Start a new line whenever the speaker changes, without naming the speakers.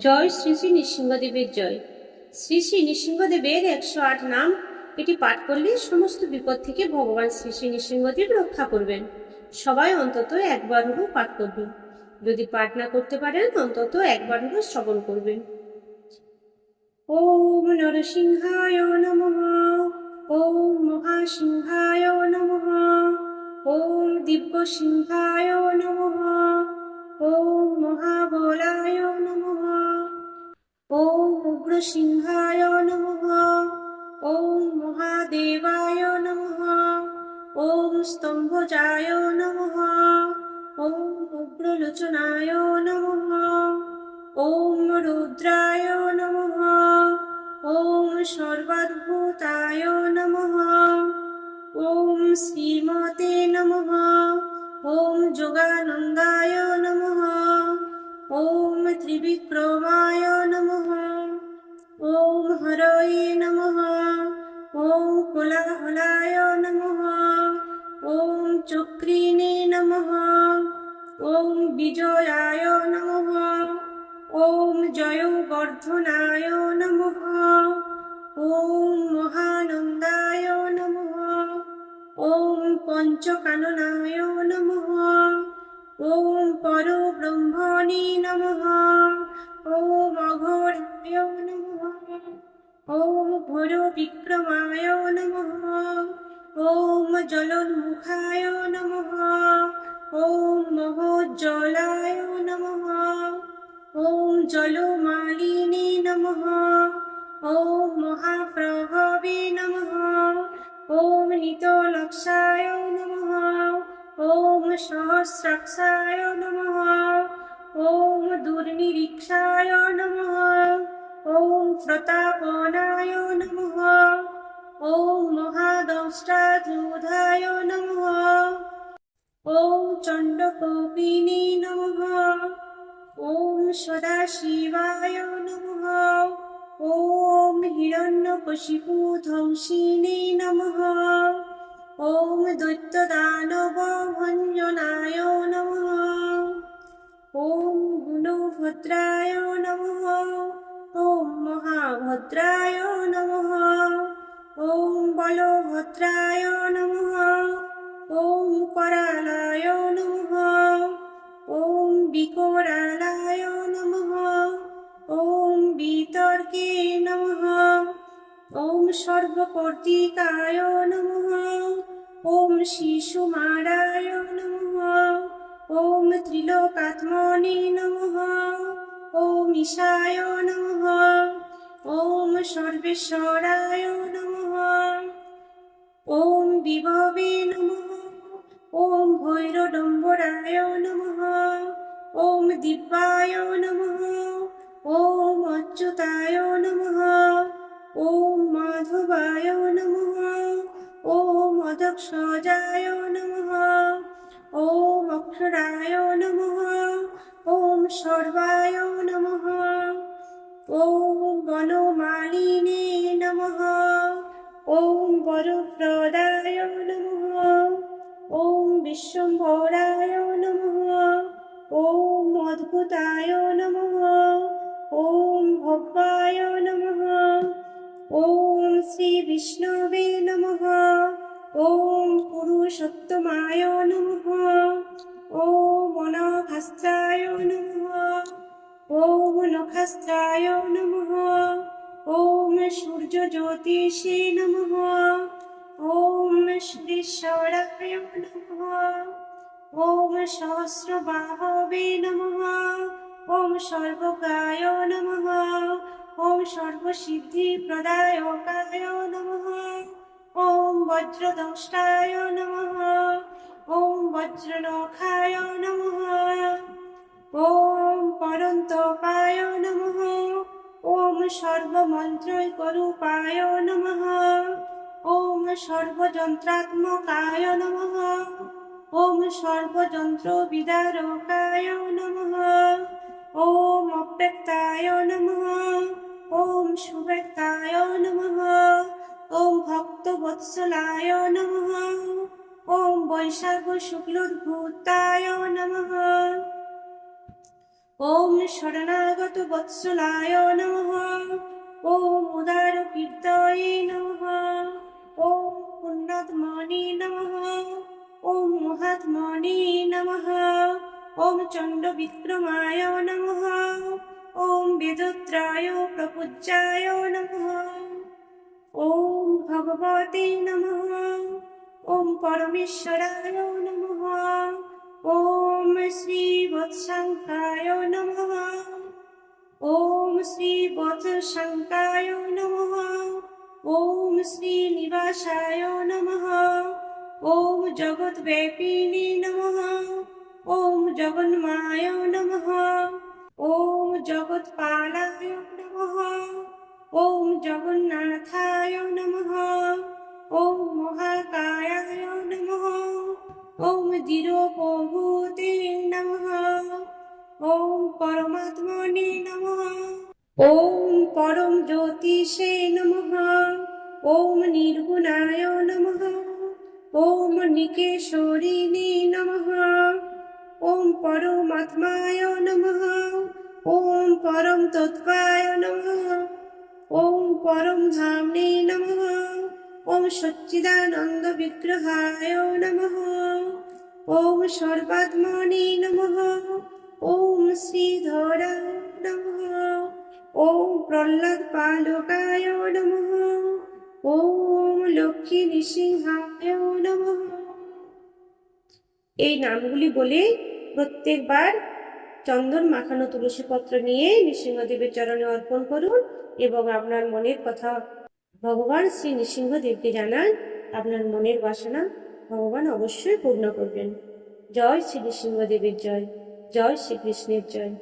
জয় শ্রী শ্রী নৃসিংহদেবের জয়। শ্রী শ্রী নৃসিংহদেবের একশো আট নাম, এটি পাঠ করলে সমস্ত বিপদ থেকে ভগবান শ্রী শ্রী নৃসিংহদেব রক্ষা করবেন। সবাই অন্তত একবার হলেও পাঠ করবেন যদি পাঠ না করতে পারেন, অন্তত একবার হলেও শ্রবণ করবেন। ওম নরসিংহায় নমঃ, ওম মহাসিংহায় নমঃ, ওম দিব্যসিংহায় নমঃ। উগ্রসিংহায় নমঃ। ওম মহাদেবায় নমঃ। ওম স্তম্ভজায় নমঃ। ওম উগ্রলোচনায় নমঃ। ওম রুদ্রায় নমঃ। ওম সর্বাদ্ভুতায় নমঃ। ওম শ্রীমতে নমঃ। ওম যোগানন্দায় নমঃ। ওম ত্রিবিক্রমায় নমঃ। ওম হরয়ে নমঃ ওম কোলাহলায় নমঃ ওম চক্রিণে নমঃ ওম বিজয়ায় নমঃ ওম জয়বর্ধনায় নমঃ ওম মহানন্দায় নমঃ ওম পঞ্চকাননায় নমঃ ওম পরব্রহ্মণে নমঃ ওম ঘোর বিক্রমায় নমঃ ওম জলোন্মুখায় নমঃ ওম মহোজ্জ্বলায় নমঃ ওম জলমালিনী নমঃ ওম মহাপ্রভবে নমঃ ওম নিতলক্ষায় নমঃ ওম সহস্রাক্ষায় প্রতাপনায় নমঃ। ওম মহাদংষ্টাধূধায় নমঃ। ওম চণ্ডকোপিনী নমঃ। ওম সদাশিবায় নমঃ। ওম হিরণ্যকশিপু ধ্বংসিনী নমঃ ওম দৈত্যদানব ভঞ্জনায় নমঃ মহাভদ্রায় নমঃ। ওম বলভদ্রায় নমঃ। ওম করালায় নমঃ। ওম বিকরালায় নমঃ। ওম বিতর্কে নমঃ। ওম সর্বকর্তিকায় নমঃ। ওম শিশুমারায় নমঃ। ওম ত্রিলোকাত্মনে নমঃ। ওম ঈশায় নমঃ। ওম সর্বেশ্বরায় নমঃ। ওম বিভবে নমঃ। ওম ভৈরডম্বরায় নমঃ। ওম দিব্যায় নমঃ। ওম অচ্যুতায় নমঃ। ওম মাধবায় নমঃ। ওম অদক্ষজায় নমঃ। ওম অক্ষরায় নমঃ। ওম সর্বায় নমঃ। ওম বনমালিনে নমঃ ওম বরপ্রদায় নমঃ ওম বিশ্বম্ভরায় নমঃ ওম অদ্ভুতায় নমঃ ওম ভব্বায় নমঃ ওম শ্রী বিষ্ণবে নমঃ ওম পুরুষোত্তমায় নমঃ ওম নখস্ত্রায় নমঃ। ওম সূর্য জ্যোতিষে নমঃ। ওম শ্রীশ্বরায় নমঃ। ওম সহস্রবাহবে নমঃ। ওম সর্বকায় নমঃ। ওম সর্বসিদ্ধিপ্রদায়কায় নমঃ। ওম বজ্রদংষ্টায় নমঃ। ওম বজ্রনখায় নমঃ ওম পরন্তপায় নমঃ। ওম সর্বমন্ত্রৈকরূপায় নমঃ। ওম সর্বযন্ত্রাত্মকায় নমঃ। ওম সর্বযন্ত্রবিদারকায় নমঃ। ওম অব্যক্তায় নমঃ। ওম সুব্যক্তায় নমঃ। ওম ভক্তবৎসলায় নমঃ। ওম বৈশাখ শুক্লোদ্ভূতায় নমঃ ওম শরণাগত বৎসলায় নমঃ। ওম উদার কীর্তয়ে নমঃ। ওম পুণ্যাত্মনে নমঃ। ওম মহাত্মনে নমঃ। ওম চণ্ড বিক্রমায় নমঃ। ওম বেদত্রায় প্রপূজ্যায় নমঃ। ওম ভগবতে নমঃ। ওম পরমেশ্বরায় নমঃ ওম শ্রী বৎসঙ্কায় নমঃ ওম শ্রী বৎসঙ্কায় নমঃ ওম শ্রী নিবাসায় নমঃ ওম জগৎব্যাপিনে নমঃ ওম জগন্মায় নমঃ ওম জগৎপালায় ওম দৃঢ়প্রভূতে নমঃ। ওম পরমাত্মনে নমঃ। ওম পরম জ্যোতিষে নমঃ। ওম নির্গুণায় নমঃ। ওম নিকেশরিণে নমঃ। ওম পরমাত্মায় নমঃ। ওম পরম তত্ত্বায় নমঃ। ওম পরম ধামনে নমঃ। ওম সচ্চিদানন্দ বিগ্রহায় নমঃ। ওম সর্বাত্মনে নমঃ। ওম শ্রীধরায় নমঃ। ওম প্রহ্লাদ পালকায় নমঃ। ওম লক্ষ্মী নৃসিংহায় নমঃ। এই নামগুলি বলে প্রত্যেকবার চন্দন মাখানো তুলসী পত্র নিয়ে নৃসিংহদেবের চরণে অর্পণ করুন এবং আপনার মনের কথা ভগবান শ্রী নৃসিংহদেবকে জানান, আপনার মনের বাসনা ভগবান অবশ্যই পূর্ণ করবেন। জয় শ্রী নৃসিংহদেবের জয় জয় শ্রীকৃষ্ণের জয়।